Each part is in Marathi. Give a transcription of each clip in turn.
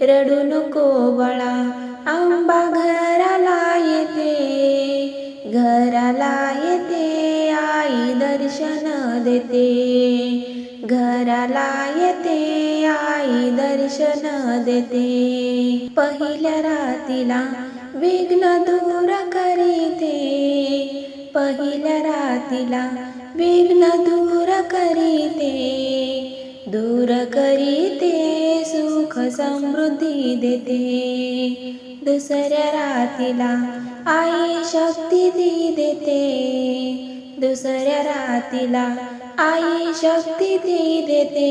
रडू नको बाळा आंबा घराला येते. घराला येते आई दर्शन देते. घराला येते आई दर्शन देते. पहिल्या रातीला विघ्न दूर करीते. पहिल्या रातीला विघ्न दूर करीते. दूर करीते. समृद्धी देते. दुसऱ्या रातीला आई शक्ती ती देते. दुसऱ्या रातीला आई शक्ती ती देते.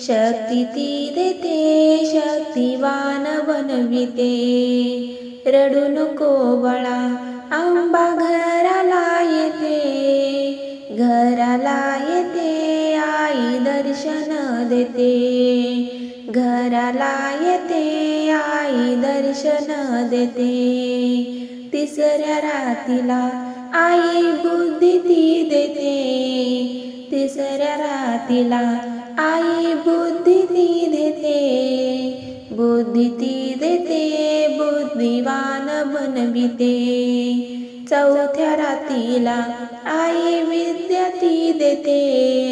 शक्ती ती देते शक्तिवान बनविते. रडू नको बळा आंबा घराला येते. घराला येते आई दर्शन देते. घराला येते आई दर्शन देते. तिसऱ्या रातीला आई बुद्धी ती देते. तिसऱ्या रातीला आई बुद्धी ती देते. बुद्धी ती देते बुद्धिवान बनविते चौथ्या रातीला आई विद्या ती देते.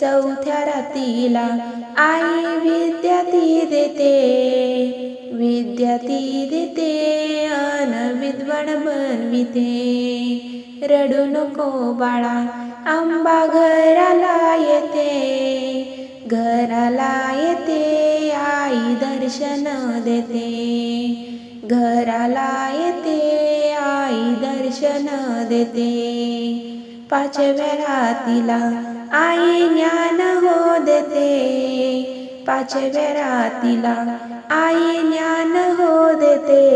चौथ्या रातीला आई विद्या ती देते. विद्या ती देते अन विद्वान बनविते. रडू नको बाळा आंबा घराला येते. घराला येते आई दर्शन देते. घराला येते आई दर्शन देते. पाचव्या रातीला आई ज्ञान हो देते पाचव्या रातीला आई ज्ञान हो देते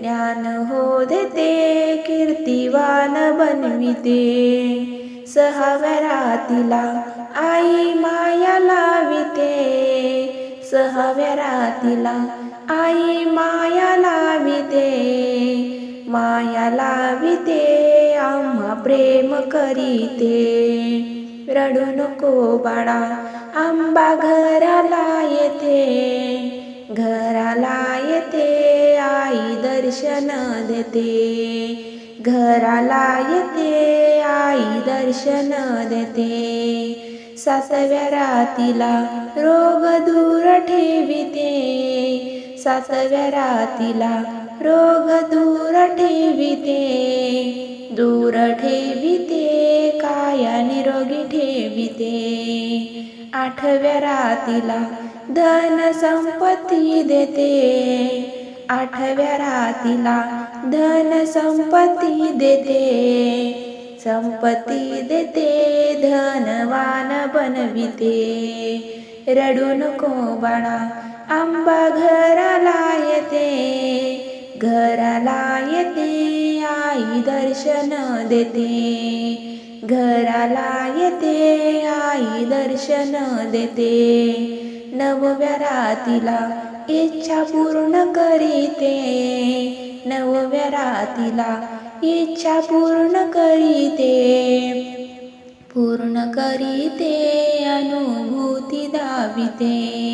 ज्ञान हो देते कीर्तिवान बनविते. सहाव्या रातीला आई माया लाविते. सहाव्या रातीला आई माया लाविते. माया लाविते आम्हा प्रेम करीते. रडू नको बाळा. आंबा घराला येते. घराला येते आई दर्शन देते. घराला येते आई दर्शन देते. सातव्या रातीला रोग दूर ठेविते. सातव्या रातीला रोग ठेविते दूर ठेविते काया निरोगी ठेविते. आठव्या रातीला धन संपत्ती देते. आठव्या रातीला धन संपत्ती देते. संपत्ती देते धनवान बनविते. रडू नको बाळा आंबा घराला येते. दर्शन देते. घराला येते आई दर्शन देते. नवव्या रातीला इच्छा पूर्ण करीते. नवव्या रातीला इच्छा पूर्ण करीते. पूर्ण करीते अनुभूती दाविते.